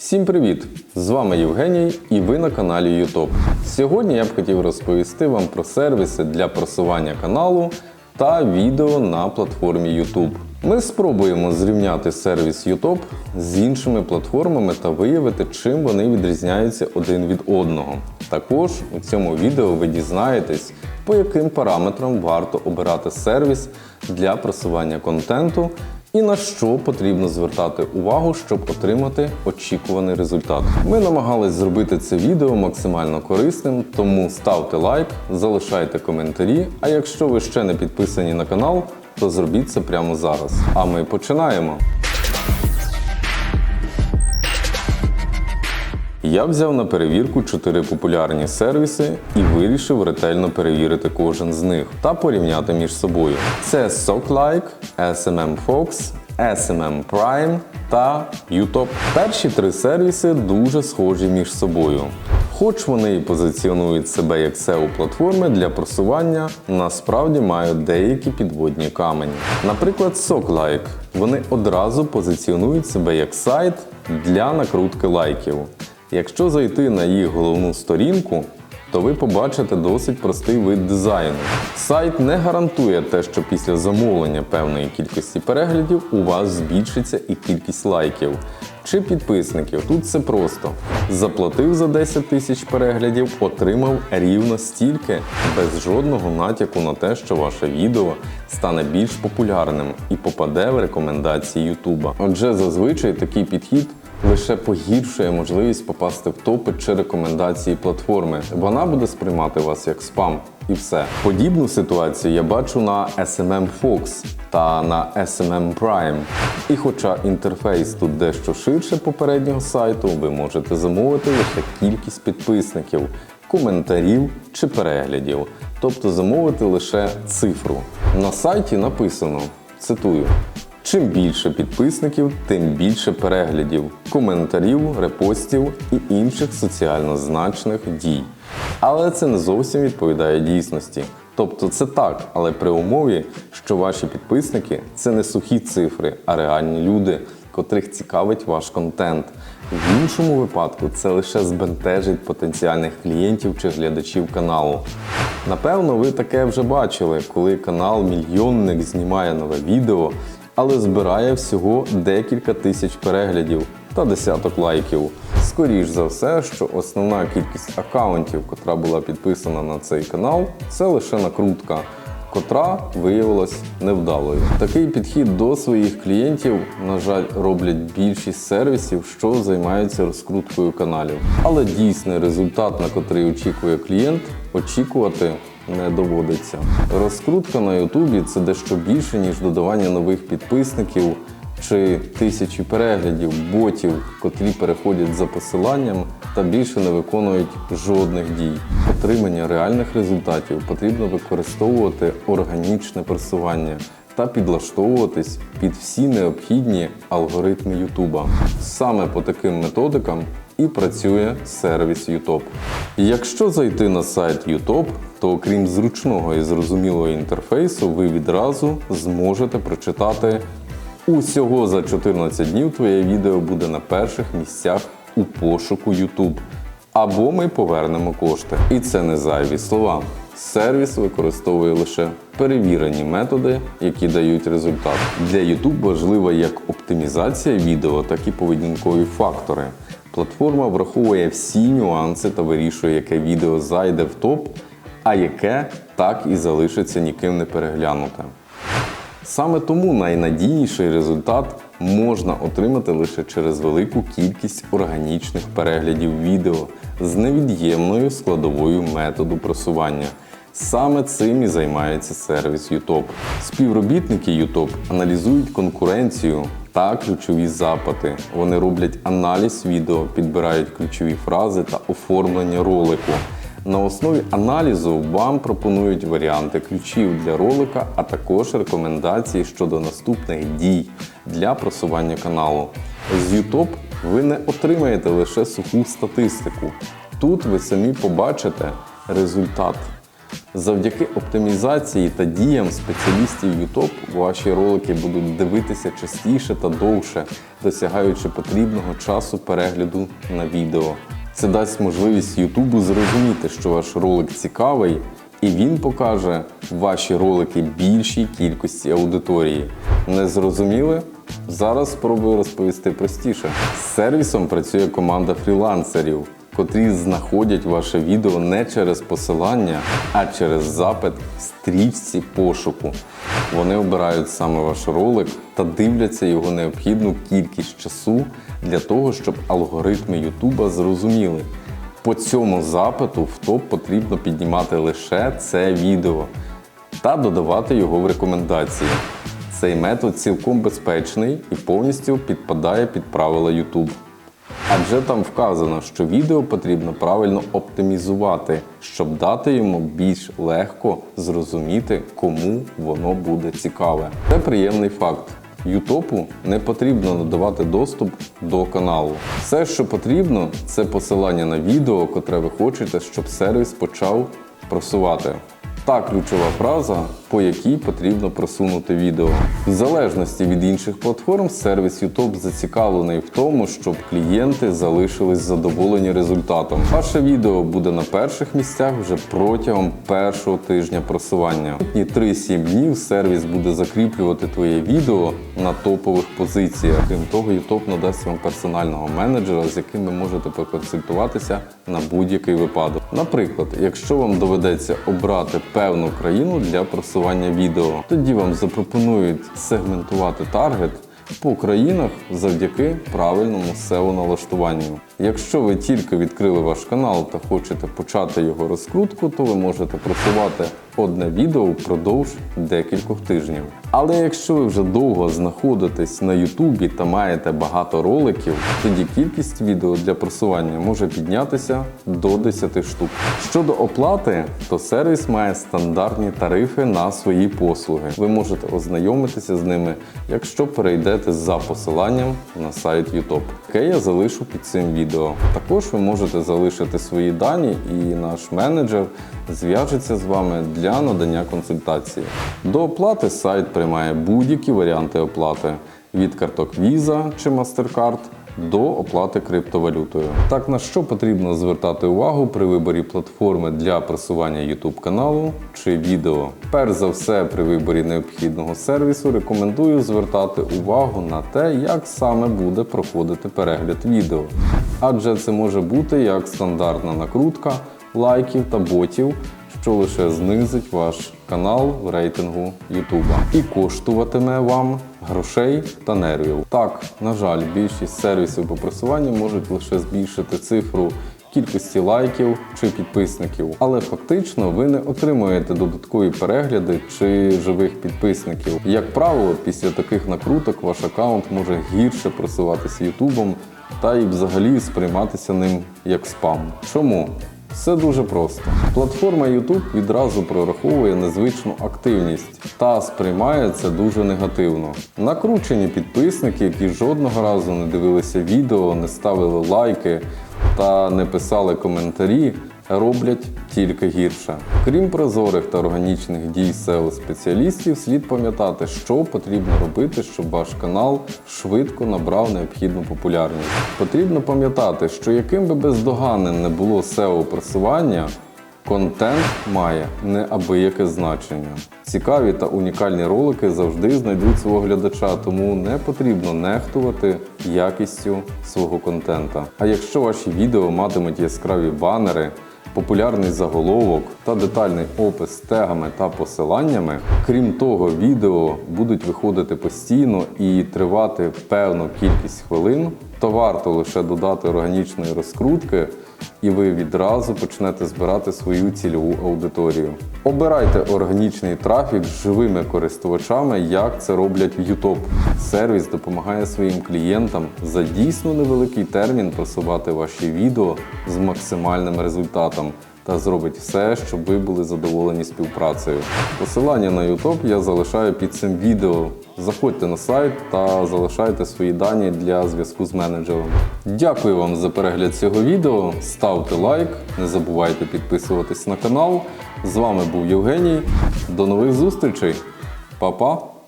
Всім привіт! З вами Євгеній і ви на каналі YouTube. Сьогодні я б хотів розповісти вам про сервіси для просування каналу та відео на платформі YouTube. Ми спробуємо зрівняти сервіс YouTube з іншими платформами та виявити, чим вони відрізняються один від одного. Також у цьому відео ви дізнаєтесь, по яким параметрам варто обирати сервіс для просування контенту і на що потрібно звертати увагу, щоб отримати очікуваний результат. Ми намагались зробити це відео максимально корисним, тому ставте лайк, залишайте коментарі. А якщо ви ще не підписані на канал, то зробіть це прямо зараз. А ми починаємо. Я взяв на перевірку чотири популярні сервіси і вирішив ретельно перевірити кожен з них та порівняти між собою. Це SockLike, SMM Fox, SMM Prime та YouTube. Перші три сервіси дуже схожі між собою. Хоч вони і позиціонують себе як SEO-платформи для просування, насправді мають деякі підводні камені. Наприклад, SockLike. Вони одразу позиціонують себе як сайт для накрутки лайків. Якщо зайти на їх головну сторінку, то ви побачите досить простий вид дизайну. Сайт не гарантує те, що після замовлення певної кількості переглядів у вас збільшиться і кількість лайків чи підписників. Тут все просто. Заплатив за 10 тисяч переглядів, отримав рівно стільки, без жодного натяку на те, що ваше відео стане більш популярним і попаде в рекомендації Ютуба. Отже, зазвичай такий підхід лише погіршує можливість попасти в топи чи рекомендації платформи. Вона буде сприймати вас як спам. І все. Подібну ситуацію я бачу на SMM Fox та на SMM Prime. І хоча інтерфейс тут дещо ширше попереднього сайту, ви можете замовити лише кількість підписників, коментарів чи переглядів, тобто замовити лише цифру. На сайті написано, цитую. Чим більше підписників, тим більше переглядів, коментарів, репостів і інших соціально значних дій. Але це не зовсім відповідає дійсності. Тобто це так, але при умові, що ваші підписники це не сухі цифри, а реальні люди, котрих цікавить ваш контент. В іншому випадку це лише збентежить потенціальних клієнтів чи глядачів каналу. Напевно, ви таке вже бачили, коли канал Мільйонник знімає нове відео, але збирає всього декілька тисяч переглядів та десяток лайків. Скоріш за все, що основна кількість акаунтів, котра була підписана на цей канал, це лише накрутка, котра виявилась невдалою. Такий підхід до своїх клієнтів, на жаль, роблять більшість сервісів, що займаються розкруткою каналів. Але дійсний результат, на котрий очікує клієнт, очікувати не доводиться. Розкрутка на Ютубі це дещо більше, ніж додавання нових підписників чи тисячі переглядів, ботів, котрі переходять за посиланням та більше не виконують жодних дій. Отримання реальних результатів потрібно використовувати органічне просування та підлаштовуватись під всі необхідні алгоритми Ютуба. Саме по таким методикам і працює сервіс YouTube. Якщо зайти на сайт YouTube, то окрім зручного і зрозумілого інтерфейсу, ви відразу зможете прочитати усього за 14 днів твоє відео буде на перших місцях у пошуку YouTube. Або ми повернемо кошти. І це не зайві слова. Сервіс використовує лише перевірені методи, які дають результат. Для YouTube важлива як оптимізація відео, так і поведінкові фактори. Платформа враховує всі нюанси та вирішує, яке відео зайде в топ, а яке так і залишиться ніким не переглянуте. Саме тому найнадійніший результат можна отримати лише через велику кількість органічних переглядів відео з невід'ємною складовою методу просування. Саме цим і займається сервіс YouTube. Співробітники YouTube аналізують конкуренцію та ключові запити. Вони роблять аналіз відео, підбирають ключові фрази та оформлення ролику. На основі аналізу вам пропонують варіанти ключів для ролика, а також рекомендації щодо наступних дій для просування каналу. З YouTube ви не отримаєте лише суху статистику. Тут ви самі побачите результат. Завдяки оптимізації та діям спеціалістів YouTube ваші ролики будуть дивитися частіше та довше, досягаючи потрібного часу перегляду на відео. Це дасть можливість YouTube зрозуміти, що ваш ролик цікавий, і він покаже ваші ролики більшій кількості аудиторії. Не зрозуміли? Зараз спробую розповісти простіше. З сервісом працює команда фрілансерів, котрі знаходять ваше відео не через посилання, а через запит в стрічці пошуку. Вони обирають саме ваш ролик та дивляться його необхідну кількість часу для того, щоб алгоритми Ютуба зрозуміли. По цьому запиту в топ потрібно піднімати лише це відео та додавати його в рекомендації. Цей метод цілком безпечний і повністю підпадає під правила YouTube. Адже там вказано, що відео потрібно правильно оптимізувати, щоб дати йому більш легко зрозуміти, кому воно буде цікаве. Це приємний факт. Ютопу не потрібно надавати доступ до каналу. Все, що потрібно, це посилання на відео, котре ви хочете, щоб сервіс почав просувати. Та ключова фраза, по якій потрібно просунути відео. В залежності від інших платформ, сервіс YouTube зацікавлений в тому, щоб клієнти залишились задоволені результатом. Ваше відео буде на перших місцях вже протягом першого тижня просування. І 3-7 днів сервіс буде закріплювати твоє відео на топових позиціях. Крім того, YouTube надасть вам персонального менеджера, з яким ви можете поконсультуватися на будь-який випадок. Наприклад, якщо вам доведеться обрати певну країну для просування відео, тоді вам запропонують сегментувати таргет по країнах завдяки правильному SEO налаштуванню. Якщо ви тільки відкрили ваш канал та хочете почати його розкрутку, то ви можете просувати одне відео впродовж декількох тижнів. Але якщо ви вже довго знаходитесь на Ютубі та маєте багато роликів, тоді кількість відео для просування може піднятися до 10 штук. Щодо оплати, то сервіс має стандартні тарифи на свої послуги. Ви можете ознайомитися з ними, якщо перейдете за посиланням на сайт YouTube, яке я залишу під цим відео. Також ви можете залишити свої дані, і наш менеджер зв'яжеться з вами для надання консультації. До оплати сайт приймає будь-які варіанти оплати від карток Visa чи MasterCard до оплати криптовалютою. Так на що потрібно звертати увагу при виборі платформи для просування YouTube каналу чи відео? Перш за все, при виборі необхідного сервісу рекомендую звертати увагу на те, як саме буде проходити перегляд відео. Адже це може бути як стандартна накрутка лайків та ботів, що лише знизить ваш канал в рейтингу Ютуба і коштуватиме вам грошей та нервів. Так, на жаль, більшість сервісів по просуванню можуть лише збільшити цифру кількості лайків чи підписників, але фактично ви не отримуєте додаткові перегляди чи живих підписників. Як правило, після таких накруток ваш аккаунт може гірше просуватися Ютубом та і взагалі сприйматися ним як спам. Чому? Все дуже просто. Платформа YouTube відразу прораховує незвичну активність та сприймає це дуже негативно. Накручені підписники, які жодного разу не дивилися відео, не ставили лайки та не писали коментарі, роблять тільки гірше. Крім прозорих та органічних дій SEO спеціалістів, слід пам'ятати, що потрібно робити, щоб ваш канал швидко набрав необхідну популярність. Потрібно пам'ятати, що яким би бездоганним не було SEO просування, Контент має неабияке значення. Цікаві та унікальні ролики завжди знайдуть свого глядача, тому не потрібно нехтувати якістю свого контента. А якщо ваші відео матимуть яскраві банери, популярний заголовок та детальний опис з тегами та посиланнями, крім того, відео будуть виходити постійно і тривати певну кількість хвилин, то варто лише додати органічної розкрутки, і ви відразу почнете збирати свою цільову аудиторію. Обирайте органічний трафік з живими користувачами, як це роблять в YouTube. Сервіс допомагає своїм клієнтам за дійсно невеликий термін просувати ваші відео з максимальним результатом. Та зробить все, щоб ви були задоволені співпрацею. Посилання на YouTube я залишаю під цим відео. Заходьте на сайт та залишайте свої дані для зв'язку з менеджером. Дякую вам за перегляд цього відео. Ставте лайк, не забувайте підписуватись на канал. З вами був Євгеній. До нових зустрічей. Па-па!